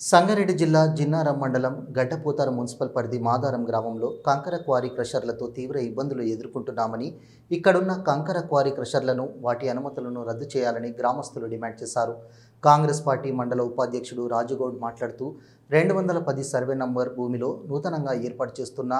సంగారెడ్డి జిల్లా జిన్నారం మండలం గడ్డపోతార మున్సిపల్ పరిధి మాదారం గ్రామంలో కంకర క్వారీ క్రషర్లతో తీవ్ర ఇబ్బందులు ఎదుర్కొంటున్నామని ఇక్కడున్న కంకర క్వారీ క్రషర్లను వాటి అనుమతులను రద్దు చేయాలని గ్రామస్తులు డిమాండ్ చేశారు. కాంగ్రెస్ పార్టీ మండల ఉపాధ్యక్షుడు రాజుగౌడ్ మాట్లాడుతూ రెండు వందల పది సర్వే నంబర్ భూమిలో నూతనంగా ఏర్పాటు చేస్తున్న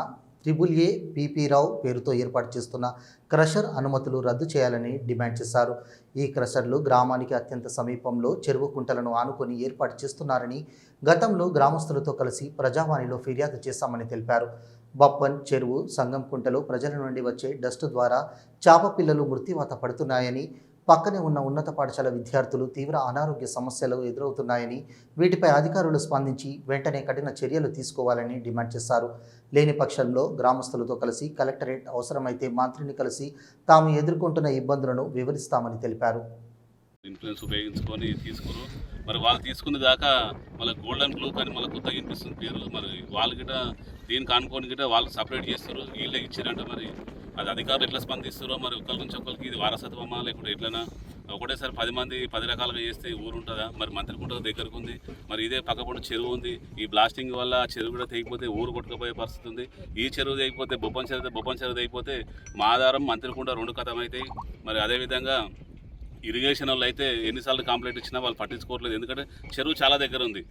త్రిబుల్ ఏ పీపీ రావు పేరుతో ఏర్పాటు చేస్తున్న క్రషర్ అనుమతులు రద్దు చేయాలని డిమాండ్ చేశారు. ఈ క్రషర్లు గ్రామానికి అత్యంత సమీపంలో చెరువు కుంటలను ఆనుకొని ఏర్పాటు చేస్తున్నారని గతంలో గ్రామస్తులతో కలిసి ప్రజావాణిలో ఫిర్యాదు చేశామని తెలిపారు. బప్పన్ చెరువు సంగం కుంటలో ప్రజల నుండి వచ్చే డస్ట్ ద్వారా చాప పిల్లలు మృత్యువాత పడుతున్నాయని పక్కనే ఉన్న ఉన్నత పాఠశాల విద్యార్థులు తీవ్ర అనారోగ్య సమస్యలు ఎదురవుతున్నాయని వీటిపై అధికారులు స్పందించి వెంటనే కఠిన చర్యలు తీసుకోవాలని డిమాండ్ చేశారు. లేని పక్షంలో గ్రామస్తులతో కలిసి కలెక్టరేట్ అవసరమైతే మంత్రిని కలిసి తాము ఎదుర్కొంటున్న ఇబ్బందులను వివరిస్తామని తెలిపారు. ఇన్ఫ్లుయెన్స్ ఉపయోగించుకొని తీసుకురు. మరి వాళ్ళు తీసుకున్న దాకా మళ్ళీ గోల్డెన్ బ్లూ కానీ మళ్ళీ కొత్తగా వినిపిస్తుంది పేరు. మరి వాళ్ళు గిట దీనికి అనుకోని గిట వాళ్ళు సపరేట్ చేస్తారు. వీళ్ళే ఇచ్చారంట మరి. అది అధికారులు ఎట్లా స్పందిస్తారో మరి ఒకరి నుంచి ఒకరికి ఇది వారసత్వమా లేకుంటే ఎట్లనా? ఒకటేసారి పది మంది పది రకాలుగా చేస్తే ఊరు ఉంటుందా? మరి మంత్రి కుంట దగ్గరకు ఉంది మరి ఇదే పక్కపొంటి చెరువు ఉంది. ఈ బ్లాస్టింగ్ వల్ల ఆ చెరువు కూడా తెగిపోతే ఊరు కొట్టుకుపోయే పరిస్థితి ఉంది. ఈ చెరువు తెగిపోతే బొప్పం చెరువు బొప్పం చెరువు తెగిపోతే మాదారం మంత్రి కుంట రెండు కథమవుతాయి మరి అదేవిధంగా ఇరిగేషన్ వాళ్ళు అయితే ఎన్నిసార్లు కంప్లైంట్ ఇచ్చినా వాళ్ళు పట్టించుకోవట్లేదు. ఎందుకంటే చెరువు చాలా దగ్గర ఉంది.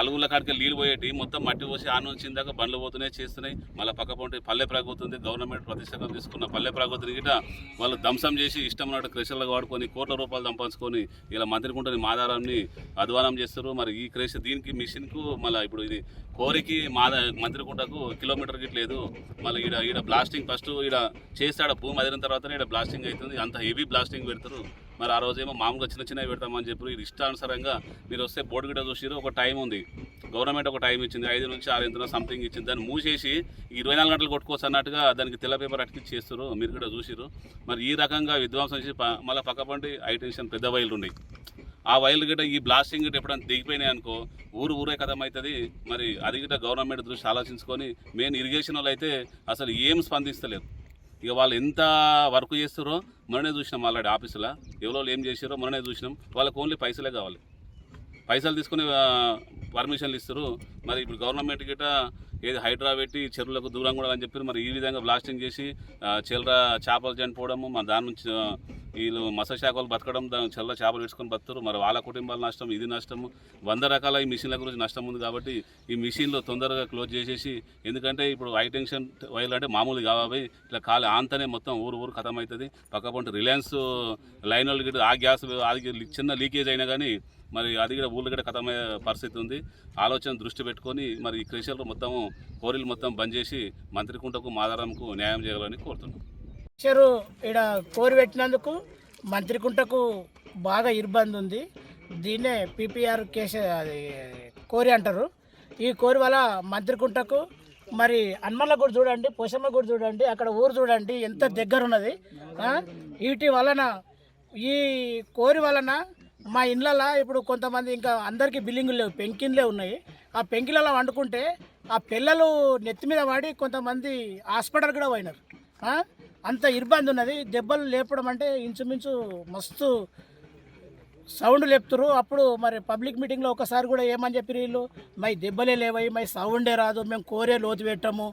అలుగుల కాడికి నీళ్ళు పోయేటి మొత్తం మట్టి పోసి ఆ నుంచి ఇందాక బండ్లు పోతున్నాయి చేస్తున్నాయి. మళ్ళీ పక్క పంట పల్లె ప్రగతి ఉంది గవర్నమెంట్ ప్రతిష్టం తీసుకున్న పల్లె ప్రగతిని గిట వాళ్ళు ధ్వంసం చేసి ఇష్టం నాటు క్రెషర్లు వాడుకొని కోట్ల రూపాయలు సంపాదించుకొని ఇలా మంత్రికుంటని మాదారాన్ని అధ్వానం చేస్తారు. మరి ఈ క్రేష దీనికి మిషన్కు మళ్ళీ ఇప్పుడు ఇది కోరికి మాదా మంత్రికుంటకు కిలోమీటర్ గిట్ లేదు. మళ్ళీ ఈడ ఈడ బ్లాస్టింగ్ ఫస్ట్ ఈడ చేస్తాడు భూమి అదిరిన తర్వాతనే ఈడ బ్లాస్టింగ్ అవుతుంది. అంత హెవీ బ్లాస్టింగ్ పెడతారు. మరి ఆ రోజేమో మామూలుగా చిన్న చిన్నవి పెడతామని చెప్పి ఇది ఇష్టానుసారంగా మీరు వస్తే బోర్డు గిట్ట చూసిరు ఒక టైం ఉంది. గవర్నమెంట్ ఒక టైం ఇచ్చింది ఐదు నుంచి ఆరు ఎంత సంథింగ్ ఇచ్చింది. దాన్ని మూసేసి ఇరవై నాలుగు గంటలు కొట్టుకోవచ్చు అన్నట్టుగా దానికి తెల్ల పేపర్ అతికిచ్చి చేస్తారు మీరు కూడా చూసిరు మరి ఈ రకంగా విధ్వంసం చేసి ప- మళ్ళీ పక్కపండి హైటెన్షన్ పెద్ద వైర్లు ఉన్నాయి ఆ వైర్లు గిట్ట ఈ బ్లాస్టింగ్ గిట్ట ఎప్పుడైనా దిగిపోయినాయి అనుకో ఊరు ఊరే కథం అవుతుంది మరి అది గిట్ట గవర్నమెంట్ దృష్టి ఆలోచించుకొని మెయిన్ ఇరిగేషన్ వాళ్ళు అయితే అసలు ఏం స్పందిస్తలేదు. ఇక వాళ్ళు ఎంత వర్క్ చేస్తారో మననే చూసినాం ఆల్రెడీ ఆఫీసులో. ఎవరో ఏం చేసారో మననే చూసినాం. వాళ్ళకి ఓన్లీ పైసలే కావాలి. పైసలు తీసుకుని పర్మిషన్లు ఇస్తారు. మరి ఇప్పుడు గవర్నమెంట్ గిట్ట ఏది హైడ్రా పెట్టి చెరువులకు దూరం కూడా అని చెప్పి మరి ఈ విధంగా బ్లాస్టింగ్ చేసి ఆ, చేపలు చనిపోవడము మన దాని నుంచి వీళ్ళు మత్స్య బతకడం దాని చిల్లర చేపలు పెట్టుకొని బతుకుతారు. మరి వాళ్ళ కుటుంబాల నష్టం ఇది నష్టము. వంద రకాల ఈ మిషన్ల గురించి నష్టం ఉంది కాబట్టి ఈ మిషన్లు తొందరగా క్లోజ్ చేసేసి ఎందుకంటే ఇప్పుడు హై టెన్షన్ వైర్లు అంటే మామూలు కావాలి. ఇట్లా కాలి ఆంతనే మొత్తం ఊరు ఊరు ఖతం అవుతుంది పక్కపంటి రిలయన్స్ లైన్ వాళ్ళు గిట్ట ఆ గ్యాస్ అది చిన్న లీకేజ్ అయినా కానీ మరి అది కూడా ఊళ్ళో కూడా కథమయ్యే పరిస్థితి ఉంది. ఆలోచన దృష్టి పెట్టుకొని మరి ఈ కృషిలో మొత్తము కోరిలు మొత్తం బంద్ చేసి మంత్రికుంటకు మాదారంకు న్యాయం చేయాలని కోరుతున్నాం. చెరు ఇక్కడ కోరి పెట్టినందుకు మంత్రికుంటకు బాగా ఇబ్బంది ఉంది. దీన్నే పీపీఆర్ కేసు అది కోరి అంటారు. ఈ కోరి వల్ల మంత్రికుంటకు మరి అన్మల్ల గుడి చూడండి పోషమ్మ గుడి చూడండి అక్కడ ఊరు చూడండి ఎంత దగ్గర ఉన్నది వీటి వలన ఈ కోరి వలన మా ఇళ్ళల్లో ఇప్పుడు కొంతమంది ఇంకా అందరికీ బిల్లింగులు లేవు పెంకిన్లే ఉన్నాయి. ఆ పెంకిలలో వండుకుంటే ఆ పిల్లలు నెత్తి మీద పడి కొంతమంది హాస్పిటల్ కూడా పోయినారు అంత ఇబ్బంది ఉన్నది. దెబ్బలు లేపడం అంటే ఇంచుమించు మస్తు సౌండ్ లేపుతురు అప్పుడు మరి పబ్లిక్ మీటింగ్లో ఒకసారి కూడా ఏమని చెప్పి వీళ్ళు? మై దెబ్బలే లేవయి మై సౌండే రాదు మేము కోరే లోతు పెట్టము.